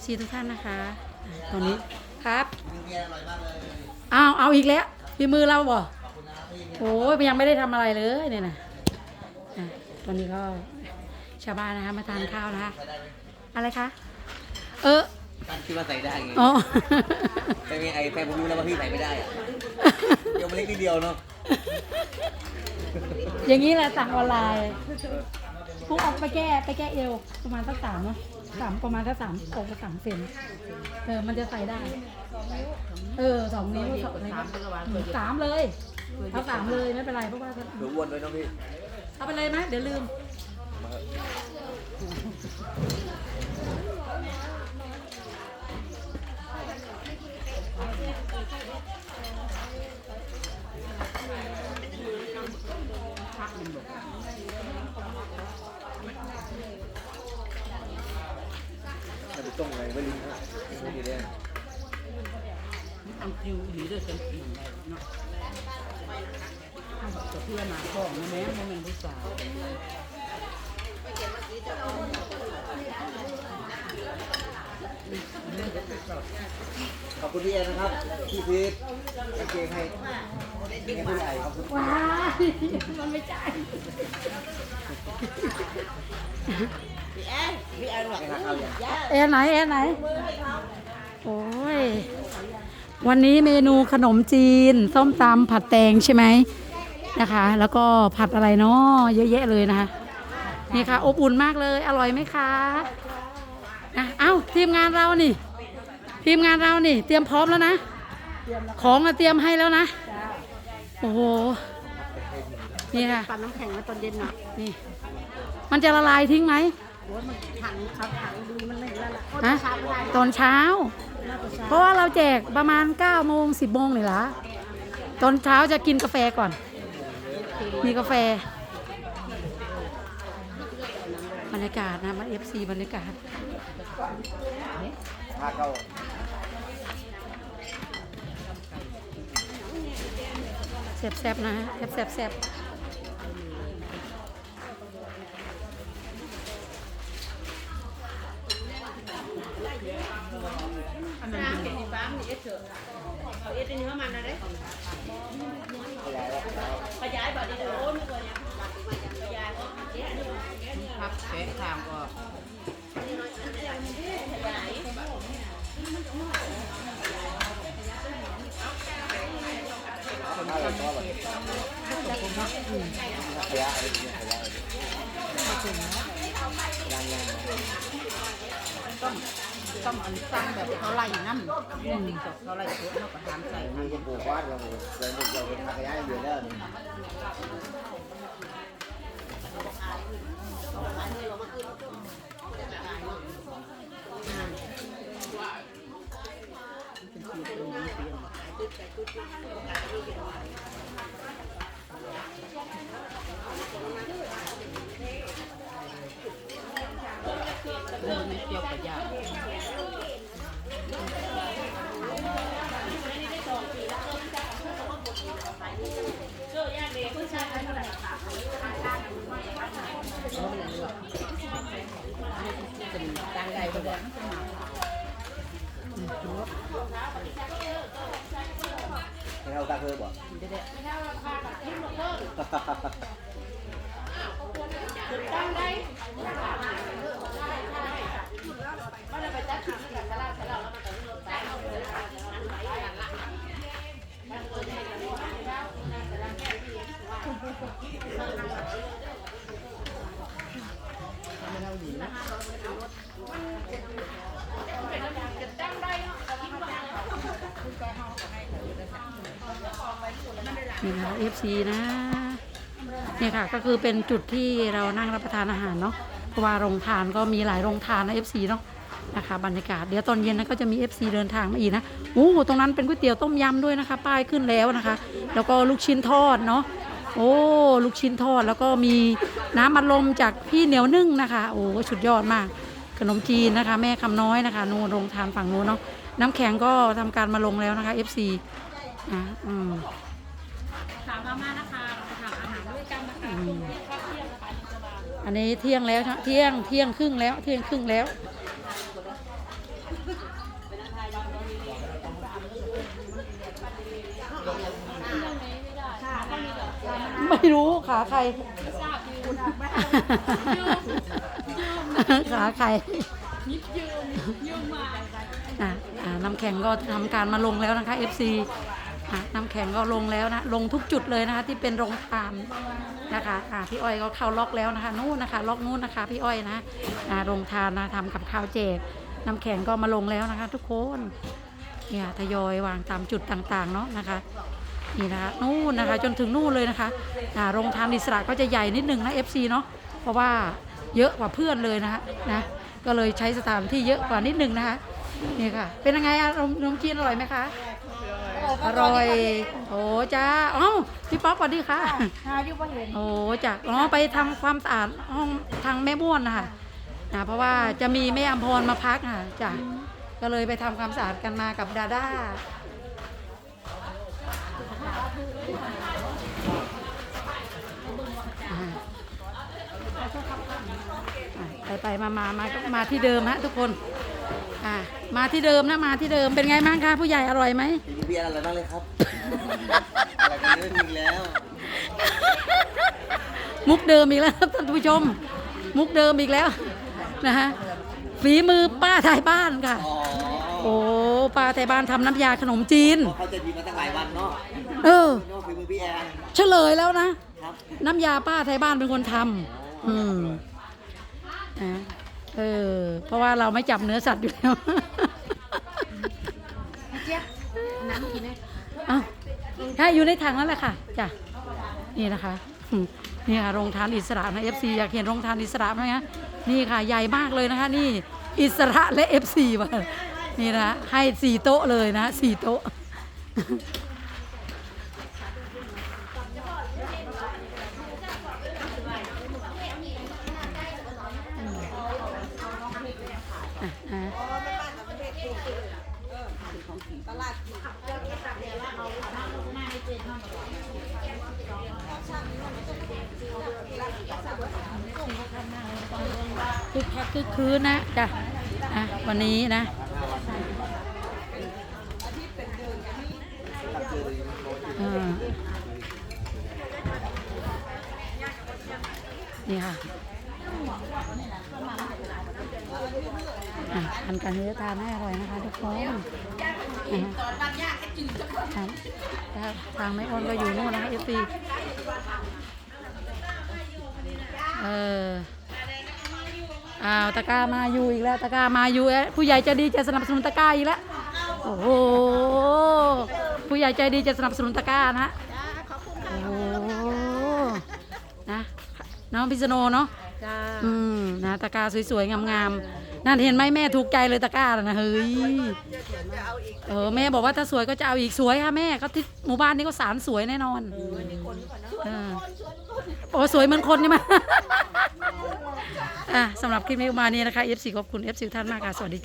FC ทุกท่านนะคะอ่าตอนนี้ครับมีเมียอร่อยมากเลยอ้าวเอาอีกแล้วพี่มือเราบ่โอ้ยยังไม่ได้ทำอะไรเลยเนี่ยนะอะตอนนี้ก็ชาวบ้านนะคะมาทานข้าวนะคะอะไรคะ เออตั้งคิดว่าใส่ได้ไงอ๋อแต่มีไอ้แต่ผมรู้แล้วว่าพี่ใส่ไม่ได้อะเดี๋ยวมันเล็กนิดเดียวเนาะอย่างนี้แหละสั่งออนไลน์พวกออกไปแก้ไปแก้เอวประมาณสักสามเนาะ สามประมาณสักสามออกมาสามเซนเออมันจะใส่ได้ เออสองนิ้วสองนิ้วสามเลยเอาสามเลยไม่เป็นไรเพราะว่าเดี๋ยวอ้วนด้วยเน้องพี่ เอาไปเลยไหมเดี๋ยวลืม มาเถอะ จะ ไปต้มอะไรไว้นะไม่ดีเลยอันคิวหรือเดือดกันหนึ่งใดเนาะจะเพื่อนมาของนะแม่โมเมนต์ผู้สาว ขอบคุณพี่แอนนะครับพี่พีทกางเกงให้ให้ผู้ใหญ่ขอบคุณว้ามันไม่ใช่ให้ทานข้าวอย่างแอร์ไหนแอร์ไหน โอ้ย วันนี้เมนูขนมจีน ส้มตำผัดแตงใช่ไหมนะคะ แล้วก็ผัดอะไรเนาะเยอะแยะเลยนะคะ นี่ค่ะ อบอุ่นมากเลย อร่อยไหมคะ อะเอ้าทีมงานเรานี่ ทีมงานเรานี่ เตรียมพร้อมแล้วนะ ของอะเตรียมให้แล้วนะ โอ้โห นี่ค่ะ ปั่นน้ำแข็งมาตอนเย็นหน่อยนี่ มันจะละลายทิ้งไหมโอ้ยมันถังครับถังดีมันไม่ละละฮะตอนเช้า เพราะว่าเราแจกประมาณ9โมง10โมงนี่ละตอนเช้าจะกินกาแฟก่อน มีกาแฟ บรรยากาศนะมาเอฟซีบรรยากาศ ผ้าเก้าแซ่บๆนะฮะแซ่บๆแซ่บพักแค่ทางก็ผ้าอะไรก็แบบขยะอะไรเนี่ยขยะยางยาง ต้องต้องอันสร้างแบบเขาไล่น้ำอืมเขาไล่ตัวเขาก็ทำใส่มีคนปลูกบ้าเราเลยเราเราเป็นขยะอย่างเดียวแล้วนี่เออ เกี่ยวกับยาเป็นตั้งได้ก็ได้ให้เราตาเคยบ อกได้ได้นี่ค่ะ FC นะ นี่ค่ะก็คือเป็นจุดที่เรานั่งรับประทานอาหารเนาะเพราะว่าโรงทานก็มีหลายโรงทานนะ FC เนาะนะคะบรรยากาศเดี๋ยวตอนเย็นนะก็จะมี FC เดินทางมาอีกนะโอ้ตรงนั้นเป็นก๋วยเตี๋ยวต้มยำด้วยนะคะ ป้ายขึ้นแล้วนะคะ แล้วก็ลูกชิ้นทอดเนาะโอ้ลูกชิ้นทอดแล้วก็มีน้ำอัดลมจากพี่เหนียวนึ่งนะคะ โอ้สุดยอดมาก ขนมจีนนะคะ แม่คำน้อยนะคะนูนโรงทานฝั่งนู้นเนาะน้ำแข็งก็ทำการมาลงแล้วนะคะ FC อะอืมถามมาม่านะคะ อันนี้เที่ยงแล้วเที่ยงเที่ยงครึ่งแล้วเที่ยงครึ่งแล้วไม่รู้ขาใครขาใครน้ำแข็งก็ทำการมาลงแล้วนะคะ FC อะน้ำแข็งก็ลงแล้วนะ ลงทุกจุดเลยนะคะ ที่เป็นโรงทานนะคะอะพี่อ้อยก็เข้าล็อกแล้วนะคะ นู่นนะคะ ล็อกนู่นนะคะ พี่อ้อยนะอ่าโรงทานนะทำกับข้าวแจกน้ำแข็งก็มาลงแล้วนะคะ ทุกคนเนี่ยทยอยวางตามจุดต่างๆเนาะนะคะนี่นะคะนู่นนะคะจนถึงนู่นเลยนะคะอ่าโรงทานอิสระก็จะใหญ่นิดนึงนะ FC เนาะเพราะว่าเยอะกว่าเพื่อนเลยนะคะนะก็เลยใช้สถานที่เยอะกว่านิดนึงนะคะนี่ค่ะเป็นยังไงอะนมนมจีนอร่อยไหมคะ อร่อย โอ้จ้าเอ้าพี่ป๊อกสวัสดีค่ะ หาอยู่บ่เห็นโอ้จ้ะอ๋อไปทำความสะอาดห้องทางแม่บ้วนนะคะนะเพราะว่าจะมีแม่อมพรมาพักค่ะจ้ะก็เลยไปทำความสะอาดกันมากับดาด้าอ่าอะไปไปมามามาก็มาที่เดิมฮะทุกคน อ่ามาที่เดิมนะมาที่เดิมเป็นไงบ้างคะผู้ใหญ่อร่อยไหมมีพี่แอนอะไรบ้างเลยครับ อะไรกันเยอะจริงแล้ว มุกเดิมอีกแล้วครับท่านผู้ชม มุกเดิมอีกแล้วนะฮะฝีมือป้าไทยบ้านค่ะ อ๋อโอ้ป้าไทยบ้านทำน้ำยาขนมจีนเพราะเขาจะมีมาตั้งหลายวันเนาะเออ โน้ฝีมือพี่แอนเฉลยแล้วนะ ครับ น้ำยาป้าไทยบ้านเป็นคนทำอืมนะ เออ เพราะว่าเราไม่จับเนื้อสัตว์อยู่แล้วเจี๊ยบน้ำกินไหมเอ้าใช่อยู่ในถังนั่นแหละค่ะจ้ะนี่นะคะอืมนี่ค่ะโรงทานอิสระนะเอฟซีอยากเห็นโรงทานอิสระไหมคะนี่ค่ะใหญ่มากเลยนะคะ นี่อิสระและเอฟซีมานี่นะให้สี่โต๊ะเลยนะสี่โต๊ะ อะอะคึกคักคึกคืนนะจ้ะอะวันนี้นะอ่านี่ค่ะ ทานกันเนื้อทานให้อร่อยนะคะทุกคนนะคะครับทางไม่อ้นก็อยู่นู่นนะคะเอฟซีเอออ้าวตะกร้ามาอยู่อีกแล้วตะกร้ามาอยู่แล้วผู้ใหญ่ใจะดีจะสนับสนุนตะกร้าอีกแล้วโอ้โหผู้ใหญ่ใจดีจะสนับสนุนตะกร้านะฮะโอ้โหนะน้องพิษโนเนาะจ้าอืมนะตะกร้าสวยๆงามๆ นั่นเห็นไหมแม่ถูกใจเลยตะกร้านะนะเฮ้ยเออแม่บอกว่าถ้าสวยก็จะเอาอีกสวยค่ะแม่เขาที่หมู่บ้านนี้ก็สารสวยแน่นอนโอ้สวยเหมือนคนใช่ไหมอะสำหรับคลิปนี้ประมาณนี้นะคะ F4 ขอบคุณ F4 ท่านมากค่ะ สวัสดีค่ะ